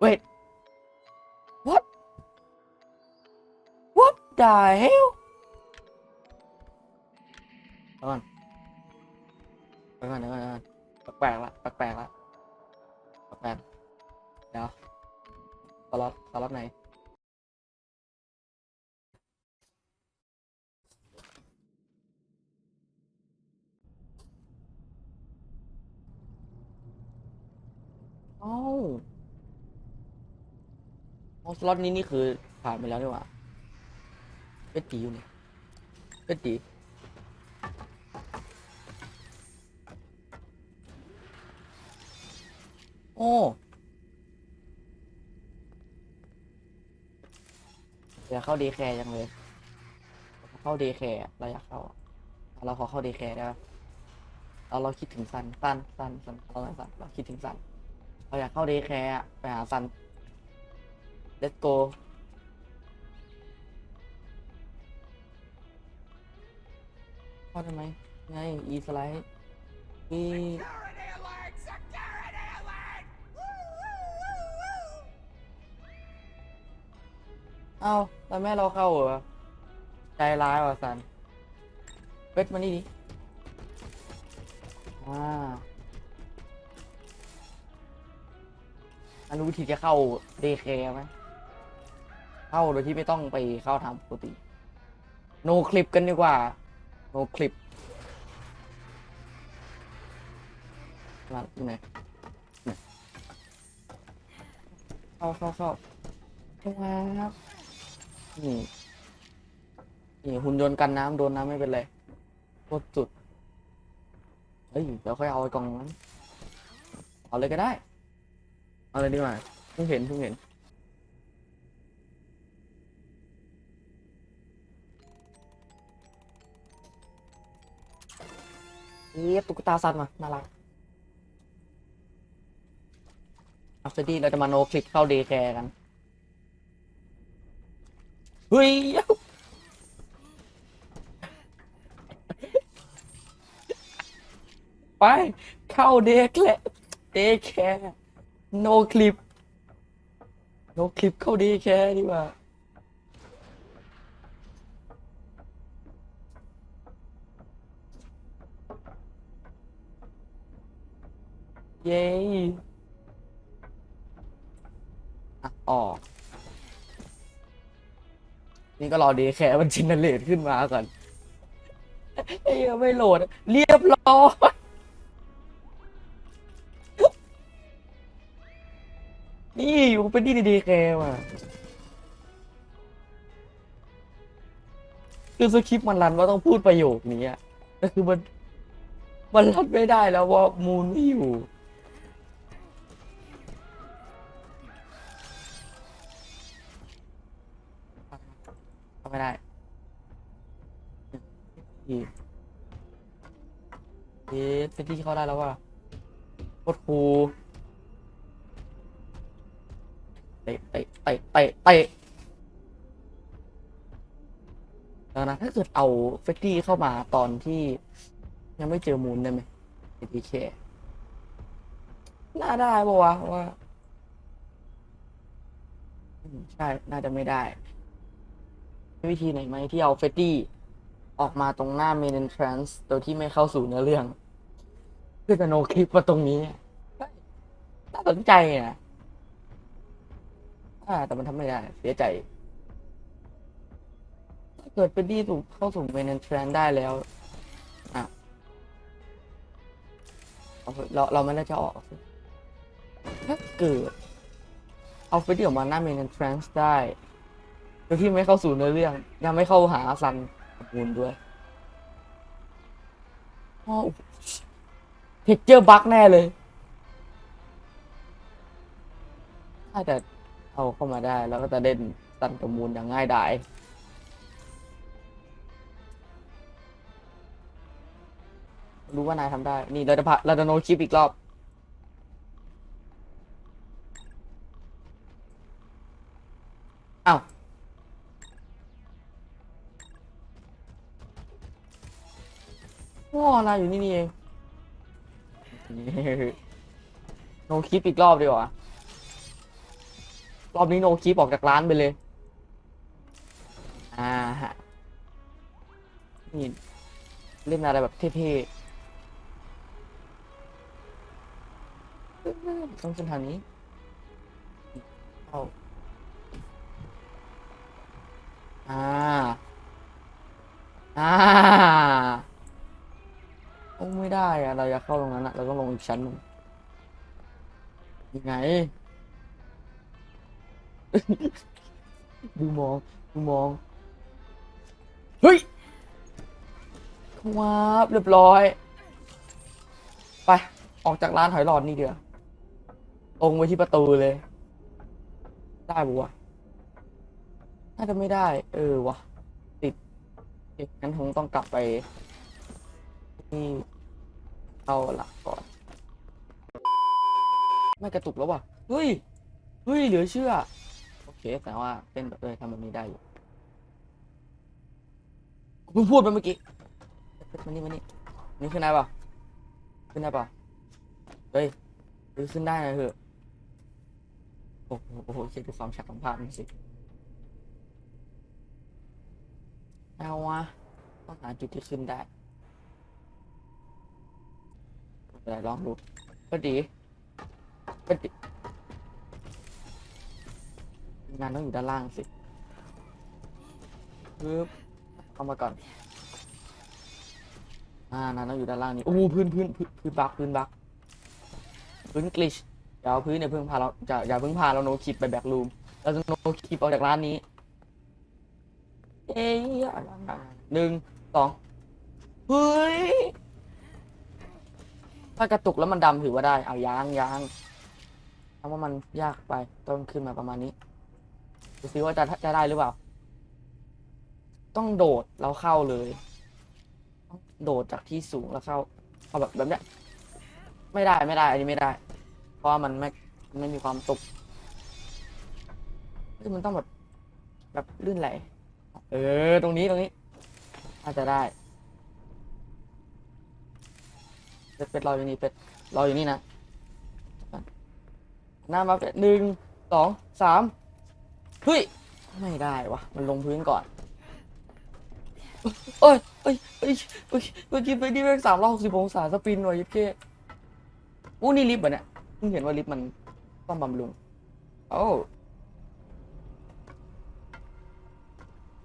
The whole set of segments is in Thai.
wait what what the hell เดี๋ยวก่อนเดี๋ยวก่อนเดี๋ยวก่อนเดี๋ยวก่อนแปลกๆละแปลกๆละแปลกๆเดี๋ยวสล็อตสล็อตไหนอ้าอ๋อ สล็อตนี้นี่คือผ่านไปแล้วดีกว่าเป็ดตีอยู่เนี่ยเป็ดตีโอ้อยากเข้าดีแคร์จังเลย เข้าดีแคร์เราอยากเข้า เราขอเข้าดีแคร์ได้ปะเราเราคิดถึงซันซันซันซันเราซันเราคิดถึงซันเราอยากเข้าดย์แคร์ไปหาซัน let's go เข้าได้ไหมไง e สไลด์อี Security alert! Security alert! Woo, woo, woo, woo. เอ้าแล้วแม่เราเข้าเหรอ ใจร้ายว่ะซันเวทมานี่ดิอ่าอันรู้วิธีจะเข้าเดย์แคร์ไหม เข้าโดยที่ไม่ต้องไปเข้าทางปกติ โนคลิปกันดีกว่า โนคลิปมาอยู่ไหนเข้าเข้าเข้าเข้ามาครับนี่นี่หุ่นยนต์กันน้ำโดนน้ำไม่เป็นไรโคตรสุด เฮ้ยเดี๋ยวค่อยเอาไอ้กล่องนั้น เอาเลยก็ได้ เอาเลยดีกว่าเพิ่งเห็นเพิ่งเห็น เอ๊ะตุ๊กตาสัตว์มา น่ารักอัฟเตอร์ดี้เราจะมาโนคลิกเข้าเดย์แคร์กัน เฮ้ยไป เข้าเดย์แคร์เดย์แคร์โนคลิป โนคลิปเข้าเดย์แคร์ดีกว่า เย้อะออก นี่ก็รอดีแค่มันจินเนเรตขึ้นมาก่อนไอ้เหี้ยไม่โหลด เรียบร้อยนี่อยู่เป็นดีดีแคว่ะคือสคริปต์มันรันว่าต้องพูดประโยคนี้อะแต่คือมัน มันรัดไม่ได้แล้วว่ามูนไม่อยู่ ไม่ได้อีกเอ๊ะเป็นที่เข้าได้แล้วว่ะโคตรคูเตะเตะเตะเตะเตะแล้วนะ ถ้าเกิดเอาเฟตตี้เข้ามาตอนที่ยังไม่เจอมูลได้ไหมเอทีเคน่าได้ปะวะว่า ใช่ น่าจะไม่ได้ วิธีไหนไหมที่เอาเฟตตี้ออกมาตรงหน้า main entrance โดยที่ไม่เข้าสู่เนื้อเรื่อง เพื่อจะโนคลิปมาตรงนี้น่าสนใจนะแต่มันทำไม่ได้ เสียใจ ถ้าเกิดเฟตตี้ถูกเข้าสู่ main entrance ได้แล้วอะเอาเราเราไม่ได้จะออก ถ้าเกิดเอาเฟตตี้ออกมาหน้า main entrance ได้ โดยที่ไม่เข้าสู่เนื้อเรื่อง ยังไม่เข้าหาซันกับมูลด้วยเทคเจอร์บั๊กแน่เลยถ้าแต่เอาเข้ามาได้แล้วก็จะเล่นซันกับมูลอย่างง่ายดายรู้ว่านายทำได้ นี่เราจะพาเราจะโนคลิปอีกรอบ อ้าว ว้าอะไรอยู่นี่นี่เองโนคลิปอีกรอบดีกว่ารอบนี้โนคลิปออกจากร้านไปเลย อ่าฮะนี่เล่นอะไรแบบเท่ๆต้องเส้นทางนี้เข้าอ่า อ่า โอ้ไม่ได้อะเราอยากเข้าตรงนั้นอะเราต้องลงอีกชั้นหนึ่งยังไง ดูมอง ดูมอง เฮ้ยว้าบเรียบร้อย ไป ออกจากร้านหอยหลอดนี่เดียวตรงไปที่ประตูเลย ได้ปะวะน่าจะไม่ได้ เออวะติดโอเคงั้นคงต้องกลับไปี่เอาหลักก่อน ไม่กระตุกแล้ววะเฮ้ย เฮ้ย เหลือเชื่อ โอเค แต่ว่าเป็นแบบเลยทำแบบนี้ได้อยู่เพิ่งพูดไปเมื่อกี้มานี่มานี่นี่ขึ้นได้ปะขึ้นได้ปะเฮ้ยเฮ้ยขึ้นได้นะเถอะโอ้โหโอ้โหเช็คดูความชัดของภาพนี่สิเอาวะต้องหาจุดที่ขึ้นได้ไม่ เป็นไรลองดูก็ดีก็ดีงานต้องอยู่ด้านล่างสิปึ๊บเข้ามาก่อน อ่านานต้องอยู่ด้านล่างนี่โอ้หพื้นพื้นพื้นพื้นบักพื้นบักพื้นกลิชอย่าเอาพื้นเนี่ยเพิ่งพาเราจะอย่าเพิ่งพาเราโนคลิปไปแบ็กรูมเราจะโนคลิปออกจากร้านนี้ เอ้ยหนึ่งสองเฮ้ย ถ้ากระตุกแล้วมันดำถือว่าได้ เอายางยางทำว่ามันยากไป ต้องขึ้นมาประมาณนี้ดูซิว่าจะจะได้หรือเปล่า ต้องโดดแล้วเข้าเลยโดดจากที่สูงแล้วเข้าเอาแบบแบบเนี้ยไม่ได้ไม่ได้ อันนี้ไม่ได้ เพราะว่ามันไม่ไม่มีความตุกเฮ้ยมันต้องแบบแบบลื่นไหล เออ ตรงนี้ตรงนี้น่าจะได้ เป็ดเป็ดรออยู่นี่เป็ดรออยู่นี่นะหน้ามาเป็ดหนึ่งสองสามเฮ้ยไม่ได้วะมันลงพื้นก่อนโอ้ยเอ้ยเอ้ยเอ้ยเมื่อกี้ไปที่แม่งสามร้อยหกสิบองศาสปินหน่อยยิบเก้อู้นี่ลิฟต์เหรอเนี่ยเพิ่งเห็นว่าลิฟต์มันต้องบำรุงโอ้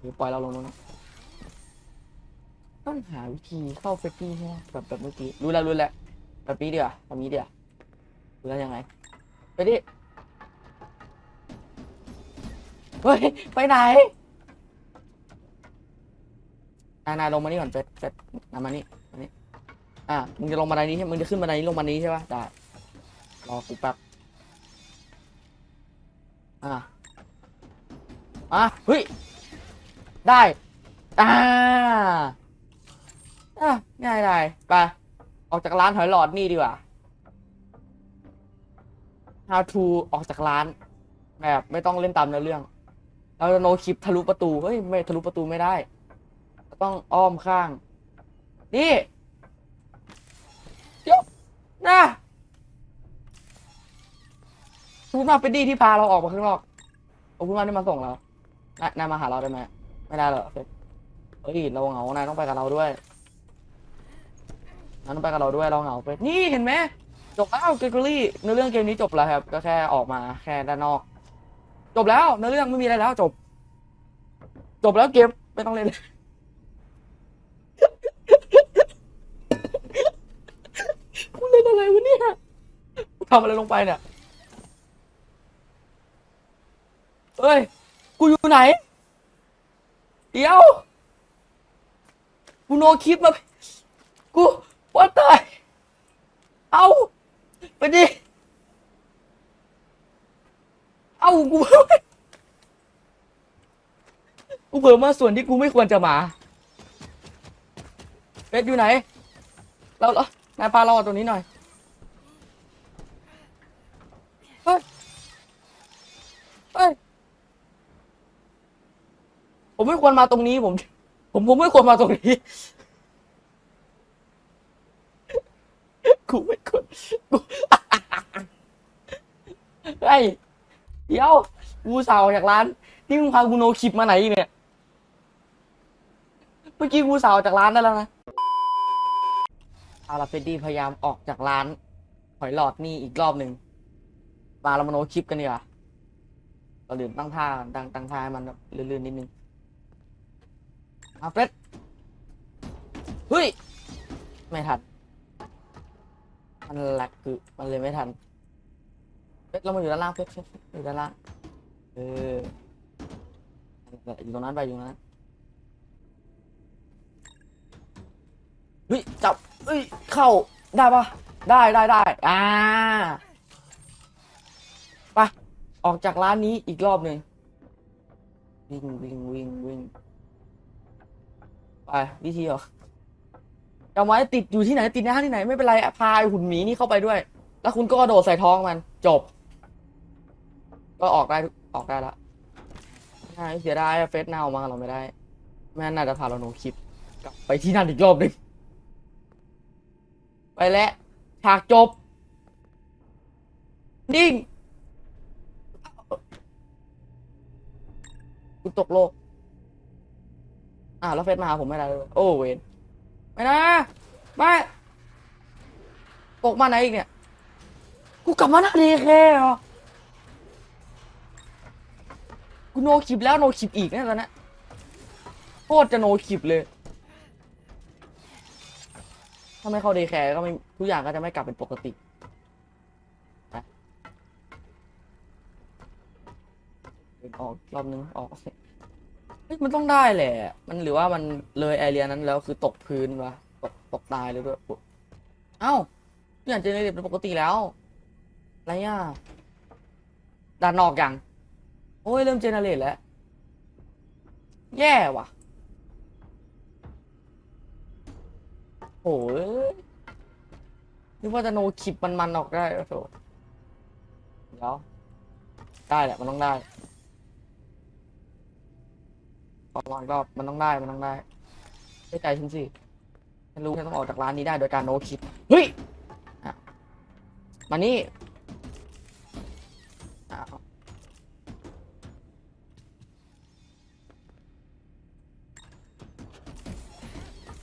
เดี๋ยวปล่อยเราลงตรงนั้น ต้องหาวิธีเข้าเฟรตี้ใช่ไหมแบบแบบเมื่อกี้รู้แล้วรู้แล้วแบบนี้เดียวแบบนี้เดียวรู้แล้วยังไงไปดิเฮ้ยไปไหนนายนายลงมานี่ก่อนเฟสเฟสนายมานี่มานี่อะมึงจะลงบันไดนี้ใช่มึงจะขึ้นบันไดนี้ลงบันไดนี้ใช่ป่ะได้รอกูแป๊บอะอะเฮ้ยได้อ่า อะง่ายได้ไป ออกจากร้านหอยหลอดนี่ดีกว่า how to ออกจากร้าน แบบไม่ต้องเล่นตามเนื้อเรื่อง เราจะโนคลิปทะลุประตู เฮ้ย ไม่ทะลุประตูไม่ได้ ต้องอ้อมข้าง นี่ยวนะพูมาเป็นดีที่พาเราออกมาข้างนอกโอ้พูดมาที่มาส่งเรานายนายมาหาเราได้ไหม ไม่ได้หรอเฮ้ยเราเหงานายต้องไปกับเราด้วย นายต้องไปกับเราด้วยเราเหงาเฟซนี่เห็นไหมจบแล้วเกเกอรี่เนื้อเรื่องเกมนี้จบแล้วครับ ก็แค่ออกมาแค่ด้านนอก จบแล้วเนื้อเรื่องไม่มีอะไรแล้วจบ จบแล้วเกมไม่ต้องเล่นกูเล่นอะไรวะเนี่ยทำอะไรลงไปเนี่ยเฮ้ย กูอยู่ไหน เดี๋ยว กูโนคลิปมา กู ว่าตาย เอาไปดิ เอากูกูเผลอมาส่วนที่กูไม่ควรจะมาเป็ดอยู่ไหน เราเรานายพาเราออกตรงนี้หน่อย เฮ้ย เฮ้ย ผมไม่ควรมาตรงนี้ผม ผมผมไม่ควรมาตรงนี้ กูไม่ควรกูไอ้ยเดี๋ยวกูสาวออกจากร้าน นี่มึงพากูโนคลิปมาไหนเนี่ย เมื่อกี้กูสาวออกจากร้านได้แล้วนะเอาละเฟดดี้พยายามออกจากร้าน หอยหลอดนี่อีกรอบหนึ่งมาเรามาโนคลิปกันดีกว่าเราลืมตั้งท่าตั้งตั้งท่าให้มันลื่นๆนิดนึงเอาเฟดเฮ้ย ไม่ทัน มันแหลกคือมันเลยไม่ทันเฟรเรามาอยู่ด้านล่างเฟรดเฟรดเฟรอยู่ด้านล่างเอออยู่ตรงนั้นไปอยู่ตรงนั้นเฮ้ยจับเฮ้ยเข้าได้ปะได้ได้ได้อ่าไปออกจากร้านนี้อีกรอบหนึ่งวิ่งวิ่งวิ่งวิ่งไปวิธีเหรอ จำไว้ติดอยู่ที่ไหนติดในห้างที่ไหนไม่เป็นไรพาไอหุ่นหมีนี่เข้าไปด้วย แล้วคุณก็กระโดดใส่ท้องมัน จบ ก็ออกได้ออกได้ละใช่เสียดายเฟสเนามากับเราไม่ได้แม่งั้นน่าจะพาเราโนคลิปกลับไปที่นั่นอีกรอบหนึ่งไปแล้วฉากจบ นิ่งกูตกโลก อ่าแล้วเฟซมาผมไม่ได้เลยโอ้เวน ไม่นะไม่ตกมาไหนอีกเนี่ย กูกลับมาหน้าดีแค่เหรอ กูโนคลิปแล้วโนคลิปอีกเนี่ยตอนนี้โคตรจะโนคลิปเลยถ้าไม่เข้าดย์แคร์ก็ไม่ทุกอย่างก็จะไม่กลับเป็นปกติออกรอบนึงออก เฮ้ยมันต้องได้แหละ มันหรือว่ามันเลยแอเรียนั้นแล้วคือตกพื้นวะตกตกตายเลยด้วยปุ๊บเอ้าทุกอย่างเจเนเรตเป็นปกติแล้วอะไรอะด่านนอกยังโอ้ยเริ่มเจเนเรตแล้ว แย่ว่ะโอ้ยนึกว่าจะโนคลิปมันๆออกได้โอ้โหเดี๋ยวได้แหละมันต้องได้ ประมาณรอบมันต้องได้มันต้องได้ไม่ใจฉันสิฉันรู้ฉันต้องออกจากร้านนี้ได้โดยการโนคลิปเฮ้ยอะมานี่อ้าว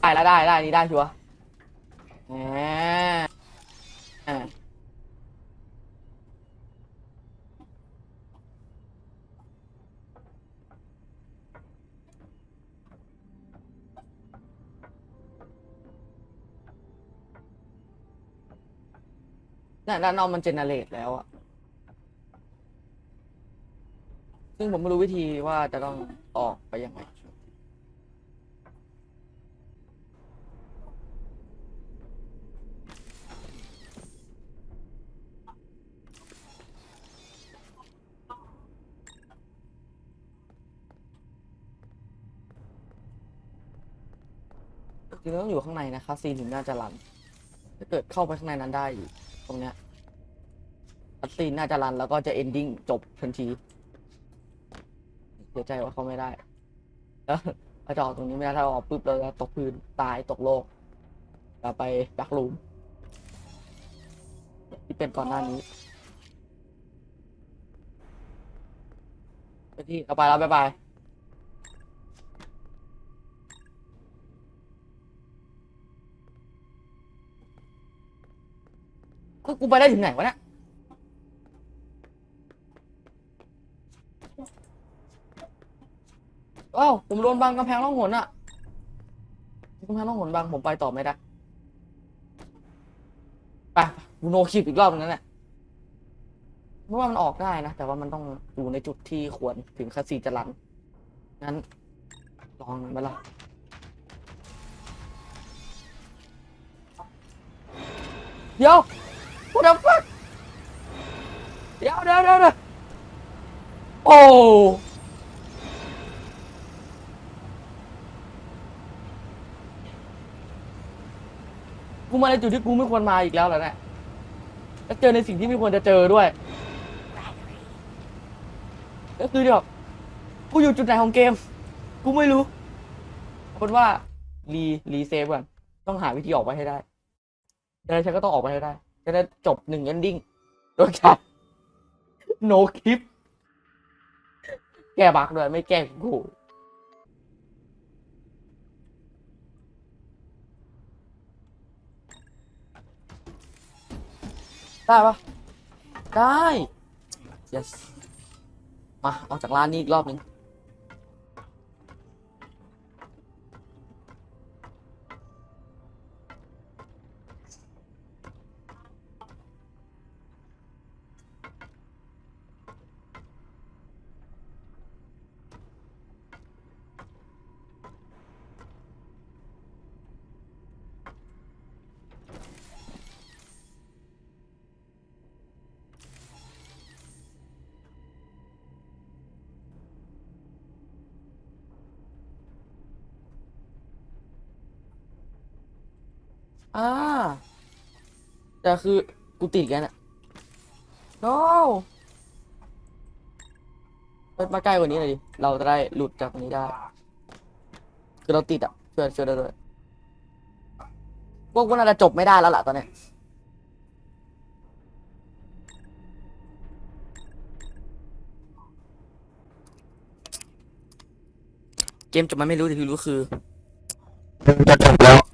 ได้แล้วได้ได้นี่ได้ชัวร์แหม อ่าน่ะด้านนอกมันเจเนเรตแล้วอะซึ่งผมไม่รู้วิธีว่าจะต้องออกไปยังไงจริงต้องอยู่ข้างในนะครับซีนถึงน่าจะรัน ถ้าเกิดเข้าไปข้างในนั้นได้อยู่ตรงเนี้ยคัสซีนน่าจะรันแล้วก็จะเอนดิ้งจบทันทีเสียใจว่าเขาไม่ได้แล้วเราจะออกตรงนี้ไม่ได้ถ้าเราออกปุ๊บเราจะตกพื้นตายตกโลกเราไปแบ็กรูมที่เป็นก่อนหน้านี้ไปที่เอาไปแล้วบ๊ายบาย ก็กูไปได้ถึงไหนวะเนี่ยอ้าวผมโดนบังกำแพงล่องหนอะกำแพงล่องหนบังผมไปต่อไม่ได้ไปกูโนคลิปอีกรอบนึงนั่นแหละเพราะว่ามันออกได้นะ แต่ว่ามันต้องอยู่ในจุดที่ควรถึงคาสีจะรันงั้น ลองมาละเดี๋ยว What the fuck เดี๋ยวเดี๋ยวเดี๋ยวเดี๋ยวโอ้กูมาในจุดที่กูไม่ควรมาอีกแล้วเหรอเนี่ยแล้วเจอในสิ่งที่ไม่ควรจะเจอด้วยก็คือแบบกูอยู่จุดไหนของเกม กูไม่รู้เอาเป็นว่ารีรีเซฟก่อนต้องหาวิธีออกไปให้ได้ยังไงฉันก็ต้องออกไปให้ได้ จะได้จบหนึ่งเอนดิ้งโดยการโนคลิป แก้บักด้วยไม่แก้กูได้ปะได้ yes มา ออกจากร้านนี้อีกรอบนึง อ่าแต่คือกูติดกันอะ no เปิดมาใกล้กว่านี้หน่อยดิ เราจะได้หลุดจากตรงนี้ได้ คือเราติดอะช่วยช่วยได้ด้วยพวกพวกน่าจะจบไม่ได้แล้วล่ะตอนเนี้ยเกมจบมันไม่รู้แต่ที่รู้คือ จะจบแล้ว